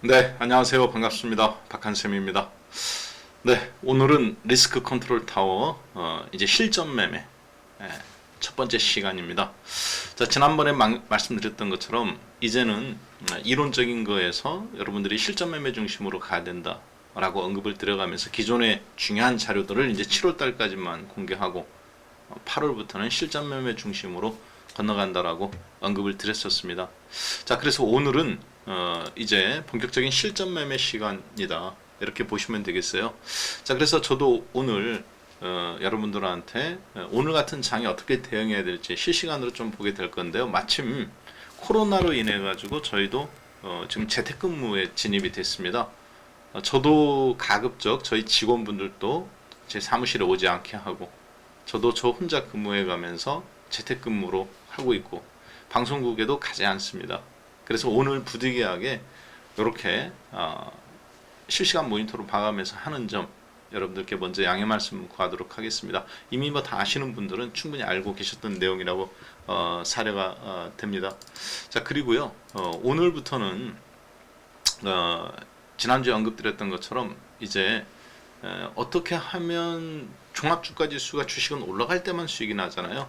네, 안녕하세요. 반갑습니다. 박한쌤입니다. 네, 오늘은 리스크 컨트롤 타워 어, 이제 실전 매매 예, 첫 번째 시간입니다. 자, 지난번에 마- 말씀드렸던 것처럼 이제는 어, 이론적인 거에서 여러분들이 실전 매매 중심으로 가야 된다라고 언급을 들어가면서 기존의 중요한 자료들을 이제 7월 달까지만 공개하고 8월부터는 실전 매매 중심으로 건너간다라고 언급을 드렸었습니다. 자, 그래서 오늘은 어, 이제 본격적인 실전 매매 시간이다. 이렇게 보시면 되겠어요. 자, 그래서 저도 오늘 어, 여러분들한테 어, 오늘 같은 장에 어떻게 대응해야 될지 실시간으로 좀 보게 될 건데요. 마침 코로나로 인해 가지고 저희도 어, 지금 재택근무에 진입이 됐습니다. 어, 저도 가급적 저희 직원분들도 제 사무실에 오지 않게 하고 저도 저 혼자 근무해 가면서 재택근무로 하고 있고 방송국에도 가지 않습니다. 그래서 오늘 부득이하게 이렇게 어, 실시간 모니터로 봐가면서 하는 점 여러분들께 먼저 양해 말씀 구하도록 하겠습니다. 이미 뭐 다 아시는 분들은 충분히 알고 계셨던 내용이라고 어, 사례가 어, 됩니다. 자 그리고요 어, 오늘부터는 어, 지난주에 언급드렸던 것처럼 이제 에, 어떻게 하면 종합주가지수가 주식은 올라갈 때만 수익이 나잖아요.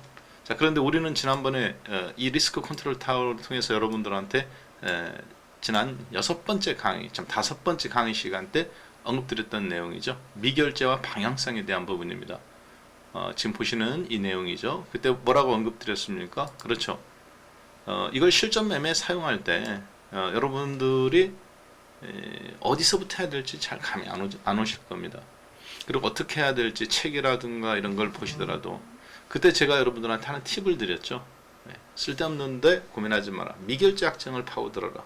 자 그런데 우리는 지난번에 어, 이 리스크 컨트롤 타워를 통해서 여러분들한테 에, 지난 여섯 번째 강의, 참 다섯 번째 강의 시간 때 언급드렸던 내용이죠. 미결제와 방향성에 대한 부분입니다. 어, 지금 보시는 이 내용이죠. 그때 뭐라고 언급드렸습니까? 그렇죠. 어, 이걸 실전 매매 사용할 때 어, 여러분들이 에, 어디서부터 해야 될지 잘 감이 안, 오, 안 오실 겁니다. 그리고 어떻게 해야 될지 책이라든가 이런 걸 보시더라도 그때 제가 여러분들한테 하는 팁을 드렸죠. 네, 쓸데없는데 고민하지 마라. 미결제 약정을 파고들어라.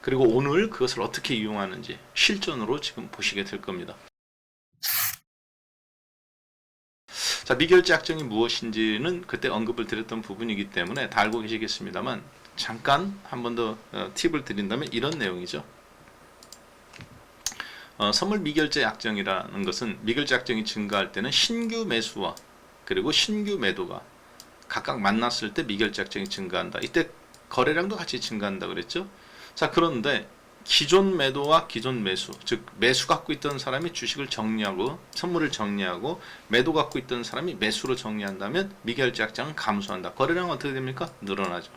그리고 오늘 그것을 어떻게 이용하는지 실전으로 지금 보시게 될 겁니다. 자, 미결제 약정이 무엇인지는 그때 언급을 드렸던 부분이기 때문에 다 알고 계시겠습니다만 잠깐 한 번더 어, 팁을 드린다면 이런 내용이죠. 어, 선물 미결제 약정이라는 것은 미결제 약정이 증가할 때는 신규 매수와 그리고 신규 매도가 각각 만났을 때 미결제 약정이 증가한다. 이때 거래량도 같이 증가한다 그랬죠. 자 그런데 기존 매도와 기존 매수 즉 매수 갖고 있던 사람이 주식을 정리하고 선물을 정리하고 매도 갖고 있던 사람이 매수로 정리한다면 미결제 약정은 감소한다. 거래량은 어떻게 됩니까? 늘어나죠.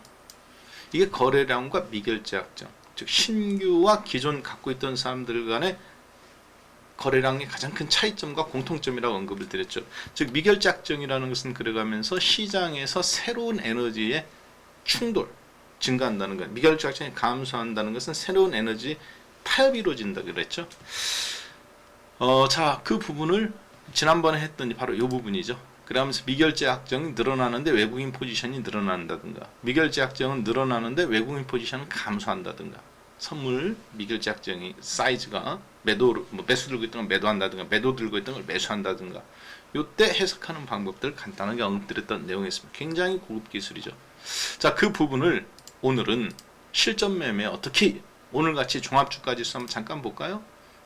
이게 거래량과 미결제 약정 즉 신규와 기존 갖고 있던 사람들 간의 거래량의 가장 큰 차이점과 공통점이라고 언급을 드렸죠. 즉 미결제 약정이라는 것은 그래가면서 시장에서 새로운 에너지의 충돌 증가한다는 것. 미결제 약정이 감소한다는 것은 새로운 에너지 타협이 이루어진다 그랬죠. 어, 자, 그 부분을 지난번에 했더니 바로 이 부분이죠. 그러면서 미결제 약정이 늘어나는데 외국인 포지션이 늘어난다든가, 미결제 약정은 늘어나는데 외국인 포지션은 감소한다든가, 선물 미결제 약정이 사이즈가 매도 뭐 매수 들고 있던 걸 매도한다든가, 매도 들고 있던 걸 매수한다든가, 요때 해석하는 방법들 간단하게 언급드렸던 내용이었습니다. 굉장히 고급 기술이죠. 자, 그 부분을 오늘은 실전 매매 어떻게 오늘 같이 종합주가 지수 한번 잠깐 볼까요?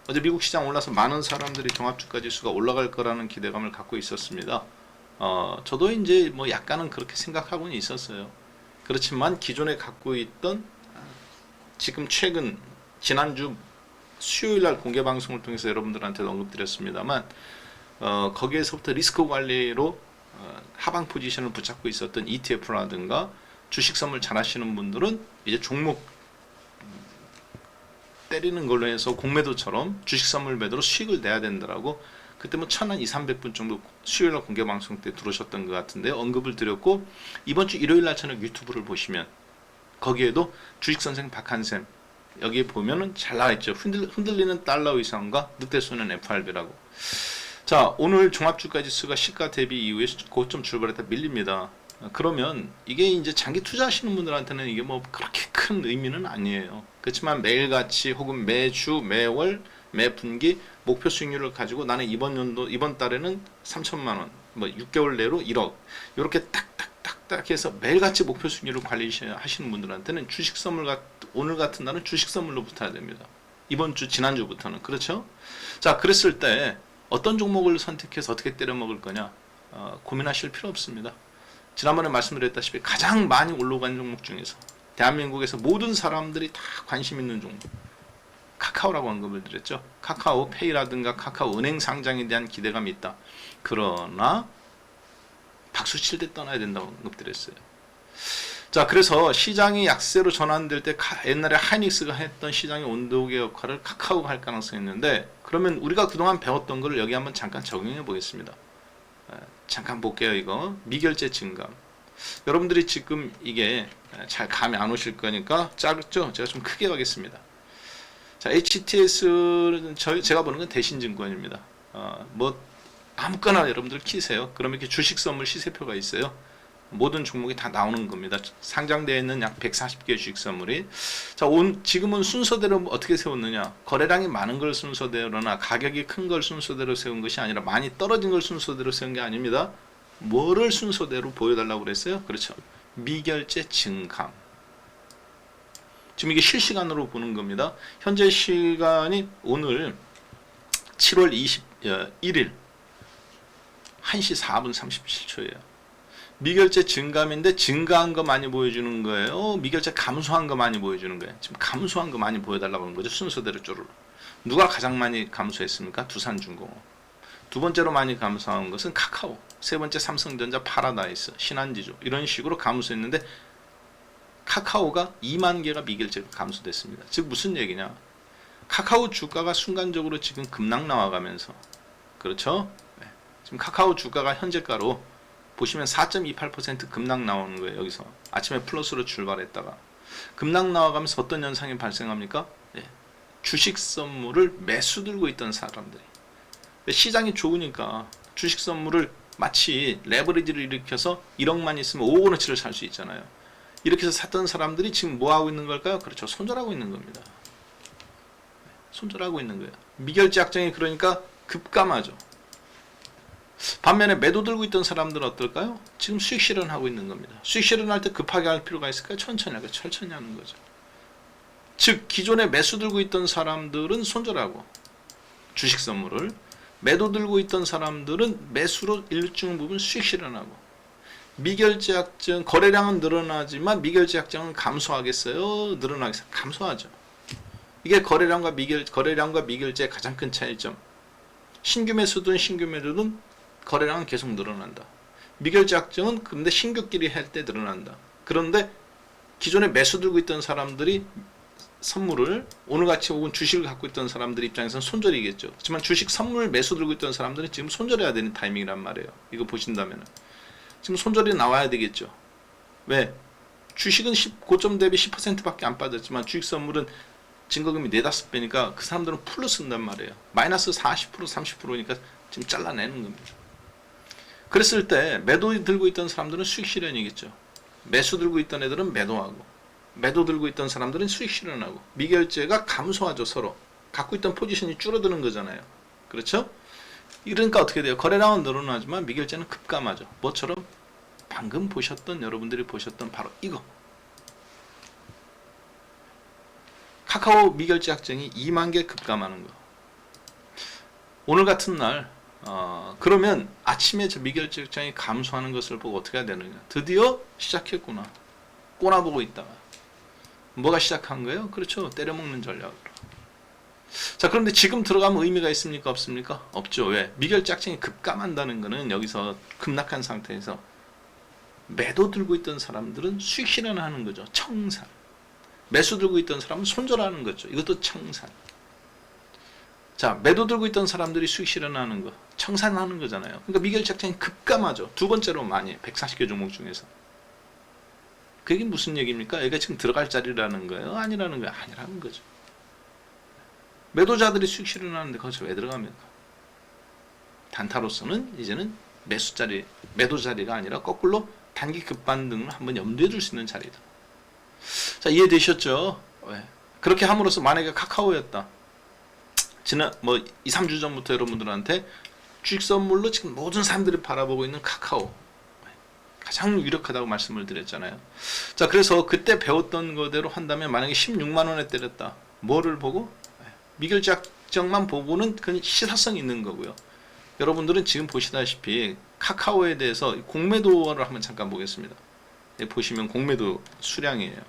어제 미국 시장 올라서 많은 사람들이 종합주가 지수가 올라갈 거라는 기대감을 갖고 있었습니다. 어, 저도 이제 뭐 약간은 그렇게 생각하고는 있었어요. 그렇지만 기존에 갖고 있던 지금 최근 지난주 수요일 날 공개 방송을 통해서 여러분들한테 언급드렸습니다만 어, 거기에서부터 리스크 관리로 어, 하방 포지션을 붙잡고 있었던 ETF라든가 주식 선물 잘 하시는 분들은 이제 종목 때리는 걸로 해서 공매도처럼 주식 선물 매도로 수익을 내야 된다라고 그때 뭐 천한 2, 300분 정도 수요일 날 공개 방송 때 들어오셨던 것 같은데 언급을 드렸고 이번 주 일요일 날 저녁 유튜브를 보시면 거기에도 주식 선생 박한샘 여기 보면은 잘 나와 있죠. 흔들, 흔들리는 달러 의상과 늑대 쏘는 FRB라고. 자, 오늘 종합주가 지수가 시가 대비 이후에 고점 출발했다 밀립니다. 그러면 이게 이제 장기 투자하시는 분들한테는 이게 뭐 그렇게 큰 의미는 아니에요. 그렇지만 매일같이 혹은 매주, 매월, 매 분기 목표 수익률을 가지고 나는 이번 연도 이번 달에는 3천만 원, 뭐 6개월 내로 1억 이렇게 딱딱 딱딱 해서 매일같이 목표 수익률을 관리하시는 분들한테는 주식 선물 같 오늘 같은 날은 주식 선물로 붙어야 됩니다. 이번 주 지난주부터는 그렇죠? 자, 그랬을 때 어떤 종목을 선택해서 어떻게 때려 먹을 거냐 어, 고민하실 필요 없습니다. 지난번에 말씀드렸다시피 가장 많이 올라간 종목 중에서 대한민국에서 모든 사람들이 다 관심 있는 종목 카카오라고 언급을 드렸죠. 카카오 페이라든가 카카오 은행 상장에 대한 기대감이 있다. 그러나 박수 칠 때 떠나야 된다고 언급드렸어요. 자, 그래서 시장이 약세로 전환될 때 카- 옛날에 하이닉스가 했던 시장의 온도계 역할을 카카오가 할 가능성이 있는데 그러면 우리가 그동안 배웠던 걸 여기 한번 잠깐 적용해 보겠습니다. 에, 잠깐 볼게요, 이거. 미결제 증감. 여러분들이 지금 이게 잘 감이 안 오실 거니까 짧죠? 제가 좀 크게 가겠습니다. 자, HTS는 저희 제가 보는 건 대신증권입니다. 어, 뭐 아무거나 여러분들 키세요. 그러면 이렇게 주식 선물 시세표가 있어요. 모든 종목이 다 나오는 겁니다. 상장되어 있는 약 140개 주식 선물이 자, 온, 지금은 순서대로 어떻게 세웠느냐? 거래량이 많은 걸 순서대로나 가격이 큰 걸 순서대로 세운 것이 아니라 많이 떨어진 걸 순서대로 세운 게 아닙니다. 뭐를 순서대로 보여달라고 그랬어요? 그렇죠. 미결제 증감. 지금 이게 실시간으로 보는 겁니다. 현재 시간이 오늘 7월 21일 1시 4분 37초예요. 미결제 증감인데 증가한 거 많이 보여주는 거예요. 미결제 감소한 거 많이 보여주는 거예요. 지금 감소한 거 많이 보여달라고 하는 거죠. 순서대로 쪼르르. 누가 가장 많이 감소했습니까? 두산중공업. 두 번째로 많이 감소한 것은 카카오. 세 번째 삼성전자, 파라다이스, 신한지주 이런 식으로 감소했는데 카카오가 2만 개가 미결제가 감소됐습니다. 즉 무슨 얘기냐? 카카오 주가가 순간적으로 지금 급락 나와가면서 그렇죠? 네. 지금 카카오 주가가 현재가로 보시면 4.28% 급락 나오는 거예요. 여기서 아침에 플러스로 출발했다가 급락 나와가면서 어떤 현상이 발생합니까? 예. 주식 선물을 매수 들고 있던 사람들이 시장이 좋으니까 주식 선물을 마치 레버리지를 일으켜서 1억만 있으면 5억 원어치를 살 수 있잖아요. 이렇게 해서 샀던 사람들이 지금 뭐 하고 있는 걸까요? 그렇죠. 손절하고 있는 겁니다. 손절하고 있는 거예요. 미결제 약정이 그러니까 급감하죠. 반면에 매도 들고 있던 사람들은 어떨까요? 지금 수익 실현하고 있는 겁니다. 수익 실현할 때 급하게 할 필요가 있을까요? 천천히 하고 천천히 하는 거죠. 즉 기존에 매수 들고 있던 사람들은 손절하고 주식 선물을 매도 들고 있던 사람들은 매수로 일정 부분 수익 실현하고 미결제 약정 거래량은 늘어나지만 미결제 약정은 감소하겠어요? 늘어나겠어요? 감소하죠. 이게 거래량과 미결 거래량과 미결제의 가장 큰 차이점. 신규 매수든 신규 매도든 거래량은 계속 늘어난다. 미결제 약정은 근데 신규끼리 할 때 늘어난다. 그런데 기존에 매수 들고 있던 사람들이 선물을 오늘같이 혹은 주식을 갖고 있던 사람들 입장에서는 손절이겠죠. 하지만 주식 선물 매수 들고 있던 사람들은 지금 손절해야 되는 타이밍이란 말이에요. 이거 보신다면 지금 손절이 나와야 되겠죠. 왜? 주식은 10, 고점 대비 10%밖에 안 빠졌지만 주식 선물은 증거금이 4, 5배니까 그 사람들은 풀로 쓴단 말이에요. 마이너스 40% 30%니까 지금 잘라내는 겁니다. 그랬을 때 매도 들고 있던 사람들은 수익 실현이겠죠. 매수 들고 있던 애들은 매도하고 매도 들고 있던 사람들은 수익 실현하고 미결제가 감소하죠 서로 갖고 있던 포지션이 줄어드는 거잖아요. 그렇죠? 이러니까 어떻게 돼요? 거래량은 늘어나지만 미결제는 급감하죠. 뭐처럼 방금 보셨던 여러분들이 보셨던 바로 이거 카카오 미결제 약정이 2만 개 급감하는 거. 오늘 같은 날 어, 그러면 아침에 저 미결제 약정이 감소하는 것을 보고 어떻게 해야 되느냐? 드디어 시작했구나. 꼬나보고 있다가 뭐가 시작한 거예요? 그렇죠. 때려먹는 전략으로. 자, 그런데 지금 들어가면 의미가 있습니까? 없습니까? 없죠. 왜? 미결제 약정이 급감한다는 거는 여기서 급락한 상태에서 매도 들고 있던 사람들은 수익 실현하는 거죠. 청산. 매수 들고 있던 사람은 손절하는 거죠. 이것도 청산. 자, 매도 들고 있던 사람들이 수익 실현하는 거, 청산하는 거잖아요. 그러니까 미결 작전이 급감하죠. 두 번째로 많이 140개 종목 중에서. 그게 무슨 얘기입니까? 여기가 지금 들어갈 자리라는 거예요? 아니라는 거예요? 아니라는 거죠. 매도자들이 수익 실현하는데 거기서 왜 들어갑니까? 단타로서는 이제는 매수 자리, 매도 자리가 아니라 거꾸로 단기 급반등을 한번 염두에 둘 수 있는 자리다. 자, 이해되셨죠? 왜? 그렇게 함으로써 만약에 카카오였다. 지난 뭐 2, 3주 전부터 여러분들한테 주식 선물로 지금 모든 사람들이 바라보고 있는 카카오. 가장 유력하다고 말씀을 드렸잖아요. 자, 그래서 그때 배웠던 거대로 한다면 만약에 16만 원에 때렸다. 뭐를 보고? 미결작정만 보고는 그건 시사성이 있는 거고요. 여러분들은 지금 보시다시피 카카오에 대해서 공매도를 한번 잠깐 보겠습니다. 네, 보시면 공매도 수량이에요.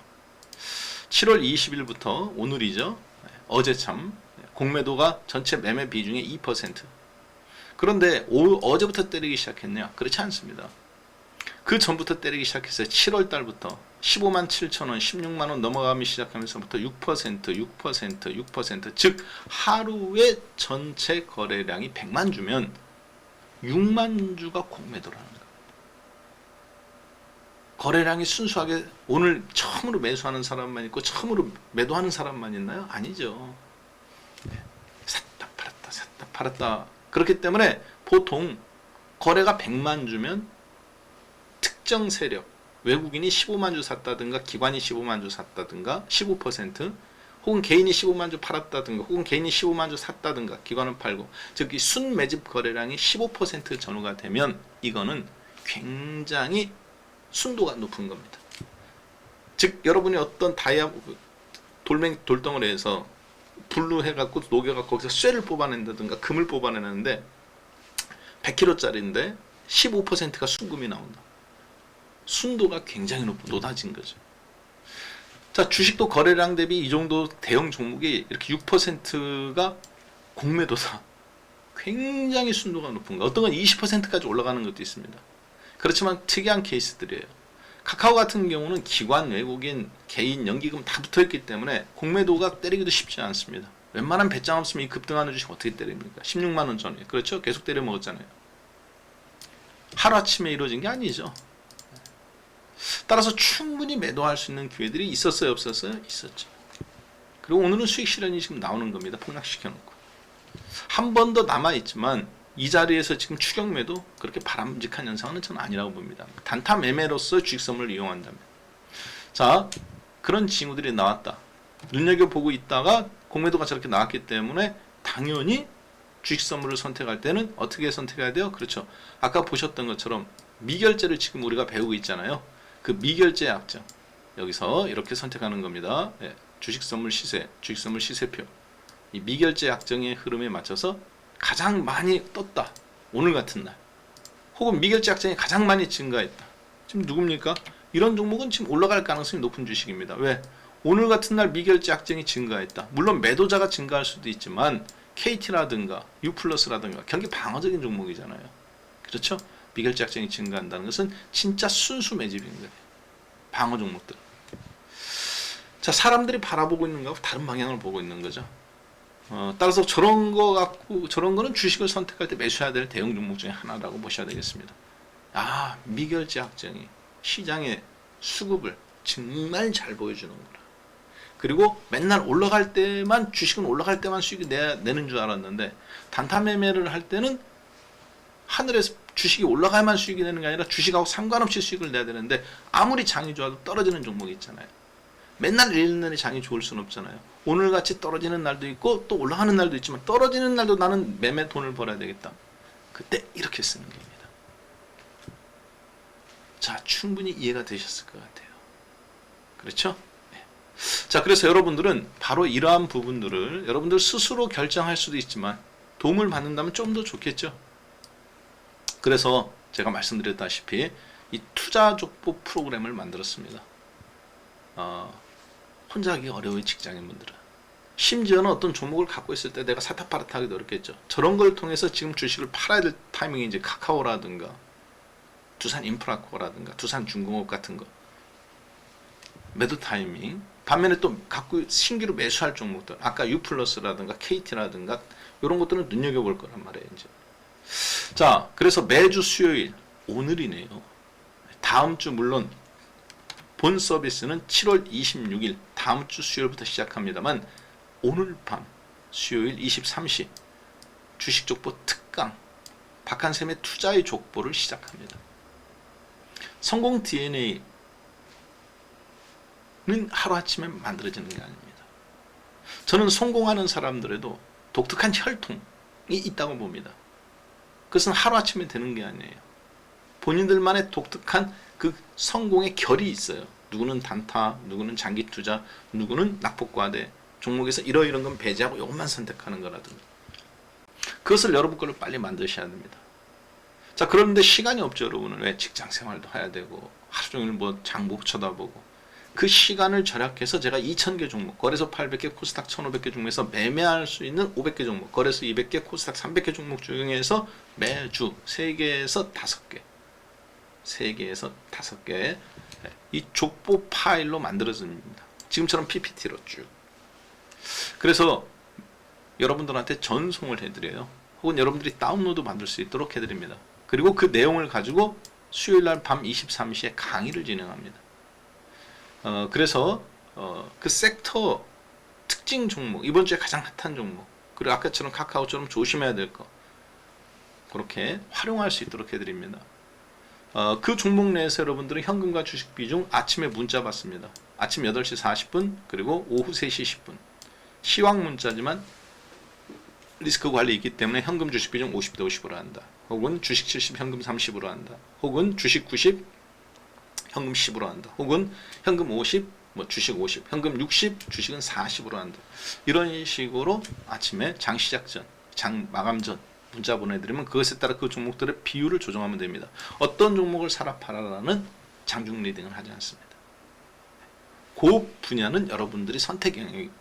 7월 20일부터 오늘이죠. 네, 어제 참 공매도가 전체 매매 비중의 2%. 그런데 오, 어제부터 때리기 시작했네요. 그렇지 않습니다. 그 전부터 때리기 시작했어요. 7월 달부터 15만 7천 원, 16만 원 넘어가기 시작하면서부터 6%, 6%, 6%, 즉 하루에 전체 거래량이 100만 주면 6만 주가 공매도라는. 거래량이 순수하게 오늘 처음으로 매수하는 사람만 있고 처음으로 매도하는 사람만 있나요? 아니죠. 팔았다 그렇기 때문에 보통 거래가 100만 주면 특정 세력 외국인이 15만 주 샀다든가 기관이 15만 주 샀다든가 15% 혹은 개인이 15만 주 팔았다든가 혹은 개인이 15만 주 샀다든가 기관은 팔고 즉 이 순 매집 거래량이 15% 전후가 되면 이거는 굉장히 순도가 높은 겁니다. 즉 여러분이 어떤 다이아 돌멩이 돌덩어리에서 불로 해갖고 녹여갖고 거기서 쇠를 뽑아낸다든가 금을 뽑아내는데 100kg짜리인데 15%가 순금이 나온다. 순도가 굉장히 높고 높아진 거죠. 자 주식도 거래량 대비 이 정도 대형 종목이 이렇게 6%가 공매도다. 굉장히 순도가 높은 거. 어떤 건 20%까지 올라가는 것도 있습니다. 그렇지만 특이한 케이스들이에요. 카카오 같은 경우는 기관, 외국인, 개인, 연기금 다 붙어있기 때문에 공매도가 때리기도 쉽지 않습니다. 웬만한 배짱 없으면 이 급등하는 주식 어떻게 때립니까? 16만 원 전에 그렇죠? 계속 때려 먹었잖아요. 하루 아침에 이루어진 게 아니죠. 따라서 충분히 매도할 수 있는 기회들이 있었어요, 없었어요? 있었죠. 그리고 오늘은 수익 실현이 지금 나오는 겁니다. 폭락시켜 놓고 한 번 더 남아 있지만 이 자리에서 지금 추격 매도 그렇게 바람직한 현상은 저는 아니라고 봅니다. 단타 매매로서 주식 선물을 이용한다면. 자, 그런 징후들이 나왔다. 눈여겨보고 있다가 공매도가 저렇게 나왔기 때문에 당연히 주식 선물을 선택할 때는 어떻게 선택해야 돼요? 그렇죠. 아까 보셨던 것처럼 미결제를 지금 우리가 배우고 있잖아요. 그 미결제 약정. 여기서 이렇게 선택하는 겁니다. 예, 주식 선물 시세, 주식 선물 시세표. 이 미결제 약정의 흐름에 맞춰서 가장 많이 떴다. 오늘 같은 날. 혹은 미결제 약정이 가장 많이 증가했다. 지금 누굽니까? 이런 종목은 지금 올라갈 가능성이 높은 주식입니다. 왜? 오늘 같은 날 미결제 약정이 증가했다. 물론 매도자가 증가할 수도 있지만 KT라든가 U+라든가 경기 방어적인 종목이잖아요. 그렇죠? 미결제 약정이 증가한다는 것은 진짜 순수 매집인 거예요. 방어 종목들. 자, 사람들이 바라보고 있는 거하고 다른 방향을 보고 있는 거죠. 어, 따라서 저런 거 갖고 저런 거는 주식을 선택할 때 매수해야 될 대형 종목 중에 하나라고 보셔야 되겠습니다. 아 미결제 약정이 시장의 수급을 정말 잘 보여주는구나. 그리고 맨날 올라갈 때만 주식은 올라갈 때만 수익이 내, 내는 줄 알았는데 단타 매매를 할 때는 하늘에서 주식이 올라가야만 수익이 되는 게 아니라 주식하고 상관없이 수익을 내야 되는데 아무리 장이 좋아도 떨어지는 종목이 있잖아요. 맨날 내일날이 장이 좋을 수는 없잖아요. 오늘 같이 떨어지는 날도 있고 또 올라가는 날도 있지만 떨어지는 날도 나는 매매 돈을 벌어야 되겠다. 그때 이렇게 쓰는 겁니다. 자, 충분히 이해가 되셨을 것 같아요. 그렇죠? 네. 자, 그래서 여러분들은 바로 이러한 부분들을 여러분들 스스로 결정할 수도 있지만 도움을 받는다면 좀 더 좋겠죠. 그래서 제가 말씀드렸다시피 이 투자 족보 프로그램을 만들었습니다. 어, 혼자 하기 어려운 직장인분들은. 심지어는 어떤 종목을 갖고 있을 때 내가 사타파라타 하기도 어렵겠죠. 저런 걸 통해서 지금 주식을 팔아야 될 타이밍이 이제 카카오라든가 두산 인프라코라든가 두산 중공업 같은 거. 매도 타이밍. 반면에 또 갖고 신규로 매수할 종목들. 아까 유플러스라든가 KT라든가 이런 것들은 눈여겨볼 거란 말이에요 이제. 자 그래서 매주 수요일. 오늘이네요. 다음 주 물론 본 서비스는 7월 26일 다음 주 수요일부터 시작합니다만 오늘 밤 수요일 23시 주식 족보 특강 박한샘의 투자의 족보를 시작합니다. 성공 DNA는 하루아침에 만들어지는 게 아닙니다. 저는 성공하는 사람들에도 독특한 혈통이 있다고 봅니다. 그것은 하루아침에 되는 게 아니에요. 본인들만의 독특한 그 성공의 결이 있어요. 누구는 단타, 누구는 장기 투자, 누구는 낙폭과대 종목에서 이러이런 건 배제하고 이것만 선택하는 거라든가. 그것을 여러분 걸로 빨리 만드셔야 됩니다. 자, 그런데 시간이 없죠, 여러분은. 왜 직장 생활도 해야 되고, 하루 종일 뭐 장보 쳐다보고. 그 시간을 절약해서 제가 2,000개 종목, 거래소 800개, 코스닥 1,500개 종목에서 매매할 수 있는 500개 종목, 거래소 200개, 코스닥 300개 종목 중에서 매주 3개에서 5개, 3개에서 5개 이 족보 파일로 만들어집니다. 지금처럼 PPT로 쭉. 그래서 여러분들한테 전송을 해드려요. 혹은 여러분들이 다운로드 만들 수 있도록 해드립니다. 그리고 그 내용을 가지고 수요일 날 밤 23시에 강의를 진행합니다. 어, 그래서 어, 그 섹터 특징 종목 이번 주에 가장 핫한 종목 그리고 아까처럼 카카오처럼 조심해야 될 거 그렇게 활용할 수 있도록 해드립니다. 어, 그 종목 내에서 여러분들은 현금과 주식 비중 아침에 문자 받습니다. 아침 8시 40분 그리고 오후 3시 10분 시황 문자지만 리스크 관리 있기 때문에 현금 주식 비중 50대 50으로 한다. 혹은 주식 70 현금 30으로 한다. 혹은 주식 90 현금 10으로 한다. 혹은 현금 50, 뭐 주식 50, 현금 60, 주식은 40으로 한다. 이런 식으로 아침에 장 시작 전, 장 마감 전 문자 보내드리면 그것에 따라 그 종목들의 비율을 조정하면 됩니다. 어떤 종목을 사라 팔아라는 장중 리딩을 하지 않습니다. 그 분야는 여러분들이 선택 영역입니다.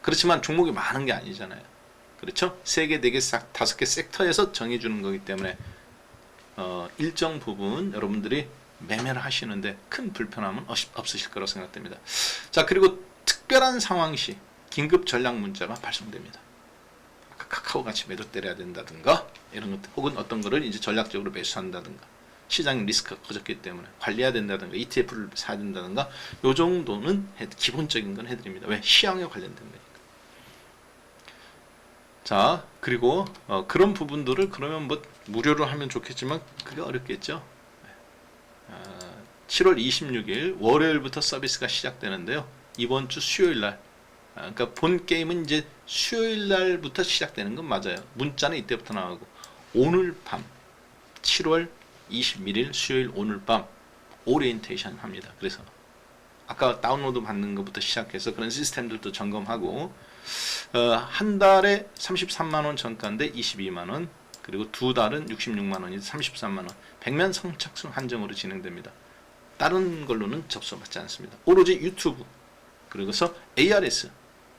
그렇지만 종목이 많은 게 아니잖아요. 그렇죠? 세 개, 네 개, 싹 다섯 개 섹터에서 정해주는 거기 때문에 어, 일정 부분 여러분들이 매매를 하시는데 큰 불편함은 없- 없으실 거라고 생각됩니다. 자 그리고 특별한 상황 시 긴급 전략 문자가 발송됩니다. 카카오 같이 매도 때려야 된다든가 이런 것들 혹은 어떤 거를 이제 전략적으로 매수한다든가 시장 리스크가 커졌기 때문에 관리해야 된다든가 ETF를 사야 된다든가 요 정도는 해- 기본적인 건 해드립니다. 왜 시황에 관련된 거니까. 자 그리고 어, 그런 부분들을 그러면 뭐 무료로 하면 좋겠지만 그게 어렵겠죠. 어, 7월 26일 월요일부터 서비스가 시작되는데요. 이번 주 수요일 날 아, 그러니까 본 게임은 이제 수요일 날부터 시작되는 건 맞아요. 문자는 이때부터 나오고 오늘 밤 7월 21일 수요일 오늘 밤 오리엔테이션 합니다. 그래서 아까 다운로드 받는 것부터 시작해서 그런 시스템들도 점검하고 어, 한 달에 33만 원 전가인데 22만 원 그리고 두 달은 66만 원이 33만 원 백면 성착순 한정으로 진행됩니다. 다른 걸로는 접수받지 않습니다. 오로지 유튜브 그리고서 ARS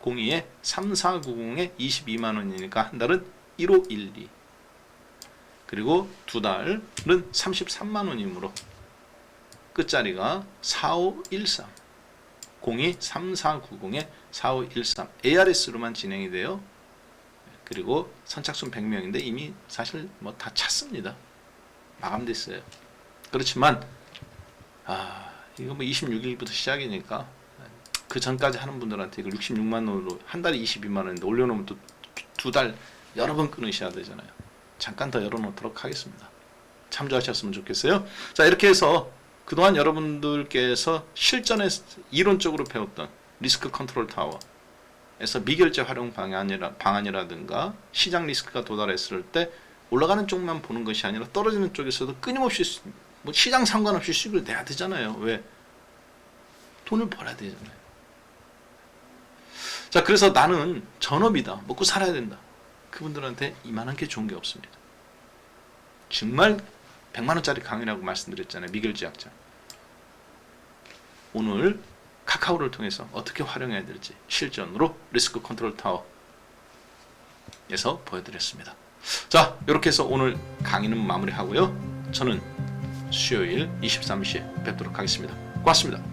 02에 3490에 22만 원이니까 한 달은 1512 그리고 두 달은 33만 원이므로 끝자리가 4513 02 3490에 4513 ARS로만 진행이 돼요. 그리고 선착순 100명인데 이미 사실 뭐 다 찼습니다. 마감됐어요. 그렇지만 아 이거 뭐 26일부터 시작이니까 그 전까지 하는 분들한테 이걸 66만 원으로 한 달에 22만 원인데 올려놓으면 또 두 달 여러 번 끊으셔야 되잖아요. 잠깐 더 열어놓도록 하겠습니다. 참조하셨으면 좋겠어요. 자 이렇게 해서 그동안 여러분들께서 실전에 이론적으로 배웠던 리스크 컨트롤 타워에서 미결제 활용 방안이라, 방안이라든가 시장 리스크가 도달했을 때 올라가는 쪽만 보는 것이 아니라 떨어지는 쪽에서도 끊임없이 수- 뭐 시장 상관없이 수익을 내야 되잖아요. 왜? 돈을 벌어야 되잖아요. 자, 그래서 나는 전업이다. 먹고 살아야 된다. 그분들한테 이만한 게 좋은 게 없습니다. 정말 100만 원짜리 강의라고 말씀드렸잖아요. 미결제약자. 오늘 카카오를 통해서 어떻게 활용해야 될지 실전으로 리스크 컨트롤 타워에서 보여드렸습니다. 자, 이렇게 해서 오늘 강의는 마무리하고요. 저는 수요일 23시에 뵙도록 하겠습니다. 고맙습니다.